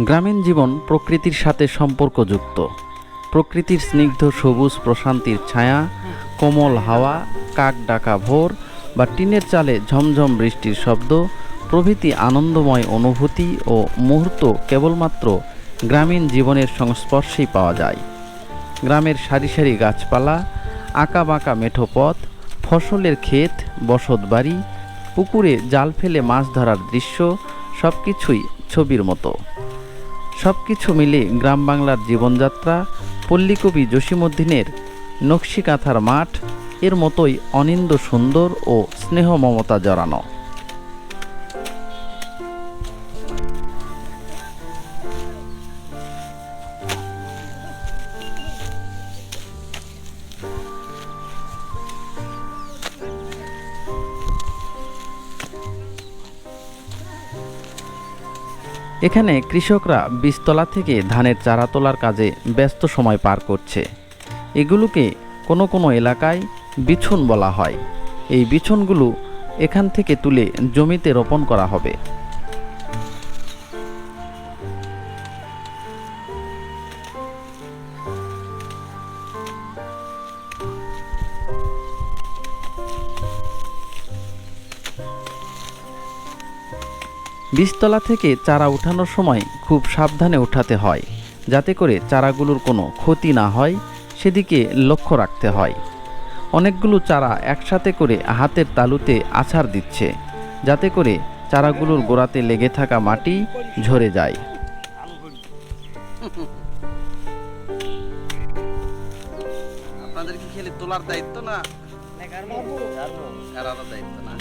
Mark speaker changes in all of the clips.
Speaker 1: গ্রামীণ জীবন প্রকৃতির সাথে সম্পর্কযুক্ত। প্রকৃতির স্নিগ্ধ সবুজ প্রশান্তির ছায়া, কোমল হাওয়া, কাক ডাকা ভোর বা টিনের চালে ঝমঝম বৃষ্টির শব্দ, প্রভৃতি আনন্দময় অনুভূতি ও মুহূর্ত কেবলমাত্র গ্রামীণ জীবনের সংস্পর্শেই পাওয়া যায়। গ্রামের সারি সারি গাছপালা, আঁকা বাঁকা মেঠো পথ ফসলের ক্ষেত, বসত বাড়ি, পুকুরে জাল ফেলে মাছ ধরার দৃশ্য সব কিছুই ছবির মতো। সব কিছু মিলে গ্রাম বাংলার জীবনযাত্রা, পল্লীকবি জসীমুদ্দিনের নকশিকাঁথার মাঠ, এর মতোই অনিন্দ সুন্দর ও স্নেহ মমতা জড়ানো। এখানে কৃষকরা বীজতলা থেকে ধানের চারা তোলার কাজে ব্যস্ত সময় পার করছে। এগুলোকে কোনো কোনো এলাকায় বিছুন বলা হয়। এই বিছুনগুলো এখান থেকে তুলে জমিতে রোপণ করা হবে। বীজতলা থেকে চারা উঠানোর সময় খুব সাবধানে উঠাতে হয় যাতে করে চারাগুলোর কোনো ক্ষতি না হয় সেদিকে লক্ষ্য রাখতে হয়। অনেকগুলো চারা একসাথে করে হাতের তালুতে আছাড় দিচ্ছে যাতে করে চারাগুলোর গোড়াতে লেগে থাকা মাটি ঝরে যায়।
Speaker 2: আপনাদের কি খেলে তোলার দায়িত্ব না? দায়িত্ব না।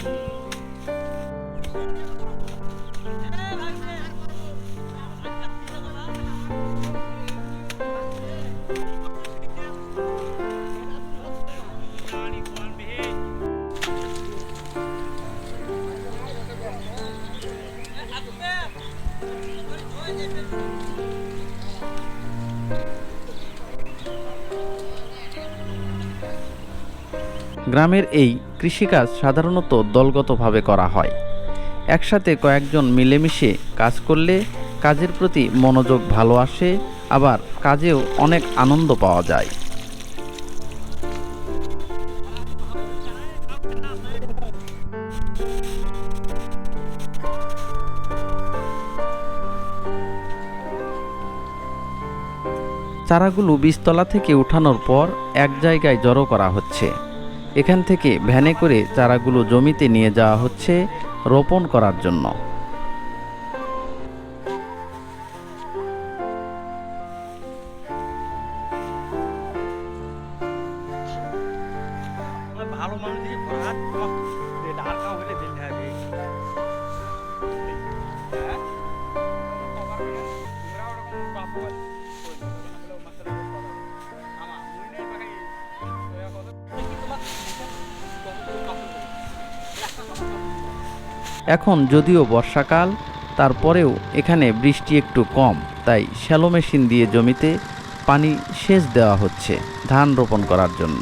Speaker 1: গ্রামের এই কৃষিকাজ সাধারণত দলগতভাবে করা হয়। একসাথে কয়েকজন মিলেমিশে কাজ করলে কাজের প্রতি মনোযোগ ভালো আসে, আবার কাজেও অনেক আনন্দ পাওয়া যায়। চারাগুলো বীজতলা থেকে উঠানোর পর এক জায়গায় জড়ো করা হচ্ছে। এখান থেকে ভ্যানে করে চারাগুলো জমিতে নিয়ে যাওয়া হচ্ছে রোপণ করার জন্য। এখন যদিও বর্ষাকাল, তারপরেও এখানে বৃষ্টি একটু কম, তাই শ্যালো মেশিন দিয়ে জমিতে পানি সেচ দেওয়া হচ্ছে ধান রোপণ করার জন্য।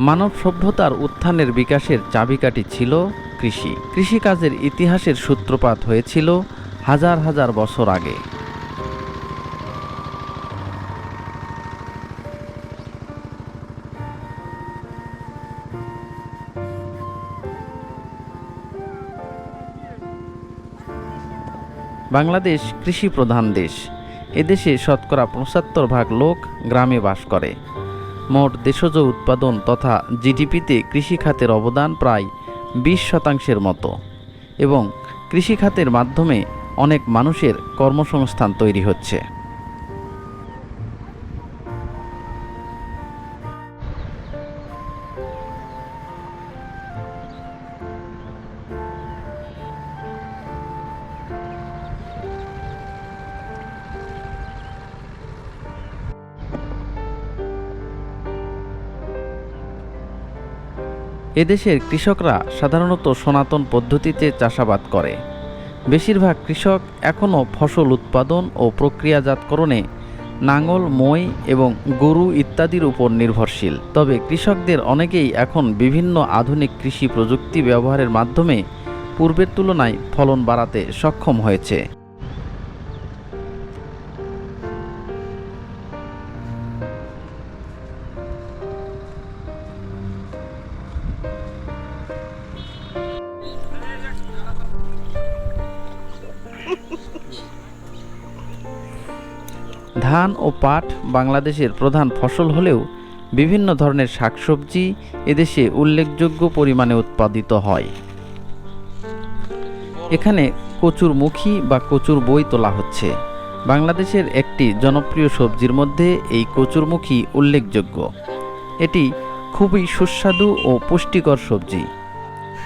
Speaker 1: মানব সভ্যতার উত্থানের বিকাশের চাবিকাঠি ছিল কৃষি। কৃষিকাজের ইতিহাসের সূত্রপাত হয়েছিল হাজার হাজার বছর আগে। বাংলাদেশ কৃষি প্রধান দেশ। এদেশে শতকরা পঁচাত্তর ভাগ লোক গ্রামে বাস করে। মোট দেশজ উৎপাদন তথা জিডিপিতে কৃষিখাতের অবদান প্রায় বিশ শতাংশের মতো এবং কৃষিখাতের মাধ্যমে অনেক মানুষের কর্মসংস্থান তৈরি হচ্ছে। এদেশের কৃষকরা সাধারণত সনাতন পদ্ধতিতে চাষাবাদ করে। বেশিরভাগ কৃষক এখনও ফসল উৎপাদন ও প্রক্রিয়াজাতকরণে নাঙল, মই এবং গরু ইত্যাদির উপর নির্ভরশীল। তবে কৃষকদের অনেকেই এখন বিভিন্ন আধুনিক কৃষি প্রযুক্তি ব্যবহারের মাধ্যমে পূর্বের তুলনায় ফলন বাড়াতে সক্ষম হয়েছে। ধান ও পাট বাংলাদেশের প্রধান ফসল হলেও বিভিন্ন ধরনের শাকসবজি এদেশে উল্লেখযোগ্য পরিমাণে উৎপাদিত হয়। এখানে কচুর মুখী বা কচুর বই তোলা হচ্ছে। বাংলাদেশের একটি জনপ্রিয় সবজির মধ্যে এই কচুরমুখী উল্লেখযোগ্য। এটি খুবই সুস্বাদু ও পুষ্টিকর সবজি।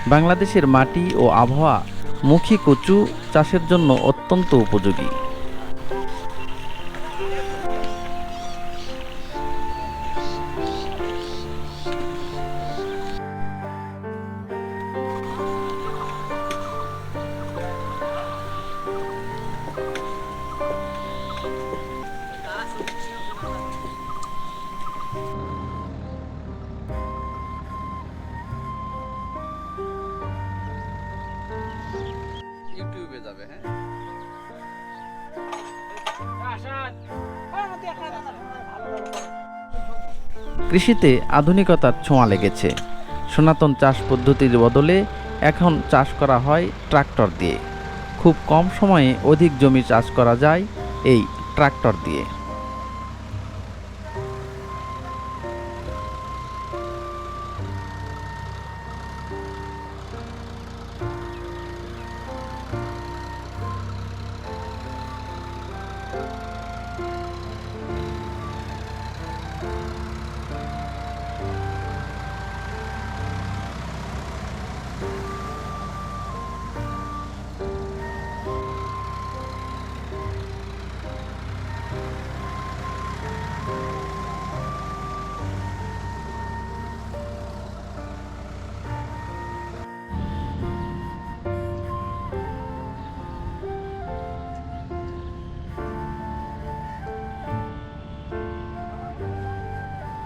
Speaker 1: বাংলাদেশের মাটি ও আবহাওয়া মুখী কচু চাষের জন্য অত্যন্ত উপযোগী।
Speaker 2: হ্যাঁ?
Speaker 1: কৃষিতে আধুনিকতার ছোঁয়া লেগেছে। সনাতন চাষ পদ্ধতির বদলে এখন চাষ করা হয় ট্রাক্টর দিয়ে। খুব কম সময়ে অধিক জমি চাষ করা যায় এই ট্রাক্টর দিয়ে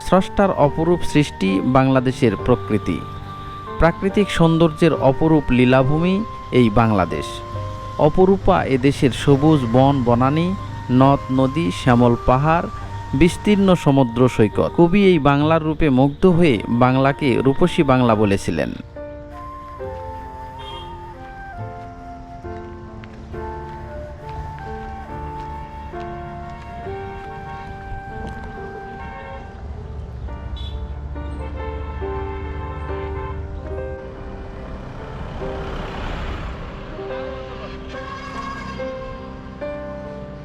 Speaker 1: স্রষ্টার অপরূপ সৃষ্টি বাংলাদেশের প্রকৃতি। প্রাকৃতিক সৌন্দর্যের অপরূপ লীলাভূমি এই বাংলাদেশ। অপরূপা এদেশের সবুজ বন বনানী, নদ, নদী, শ্যামল পাহাড়, বিস্তীর্ণ সমুদ্র সৈকত। কবি এই বাংলার রূপে মুগ্ধ হয়ে বাংলাকে রূপসী বাংলা বলেছিলেন।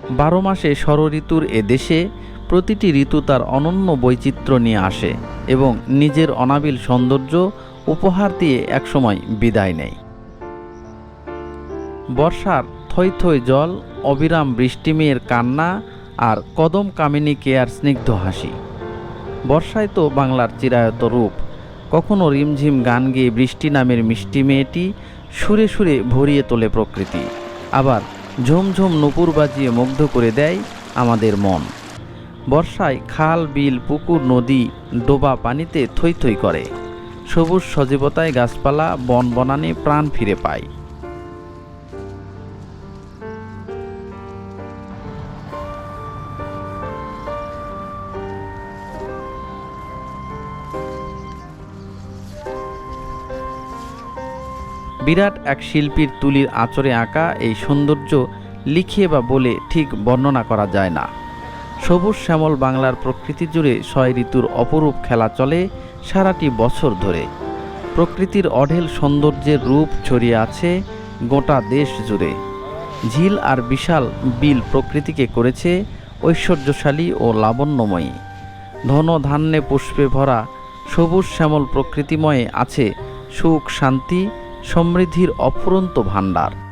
Speaker 1: বারো মাসে ষড়ঋতুর এ দেশে প্রতিটি ঋতু তার অনন্য বৈচিত্র্য নিয়ে আসে এবং নিজের অনাবিল সৌন্দর্য উপহার দিয়ে একসময় বিদায় নেয়। বর্ষার থই থই জল, অবিরাম বৃষ্টি মেয়ের কান্না আর কদম কামিনী কেয়ার স্নিগ্ধ হাসি। বর্ষায় তো বাংলার চিরায়ত রূপ। কখনো রিমঝিম গান গেয়ে বৃষ্টি নামের মিষ্টি মেয়েটি সুরে সুরে ভরিয়ে তোলে প্রকৃতি। আবার ঝুমঝুম নুপুর বাজিয়ে মুগ্ধ করে দেয় আমাদের মন। বর্ষায় খাল, বিল, পুকুর, নদী, ডোবা পানিতে থই থই করে। সবুজ সজীবতায় গাছপালা বন বনানে প্রাণ ফিরে পায়। বিরাট এক শিল্পীর তুলির আঁচড়ে আঁকা এই সৌন্দর্য লিখিয়ে বা বলে ঠিক বর্ণনা করা যায় না। সবুজ শ্যামল বাংলার প্রকৃতি জুড়ে ছয় ঋতুর অপরূপ খেলা চলে সারাটি বছর ধরে। প্রকৃতির অঢেল সৌন্দর্যের রূপ ছড়িয়ে আছে গোটা দেশ জুড়ে। ঝিল আর বিশাল বিল প্রকৃতিকে করেছে ঐশ্বর্যশালী ও লাবণ্যময়ী। ধন ধান্যে পুষ্পে ভরা সবুজ শ্যামল প্রকৃতিময়ে আছে সুখ, শান্তি সমৃদ্ধির অফুরন্ত ভাণ্ডার।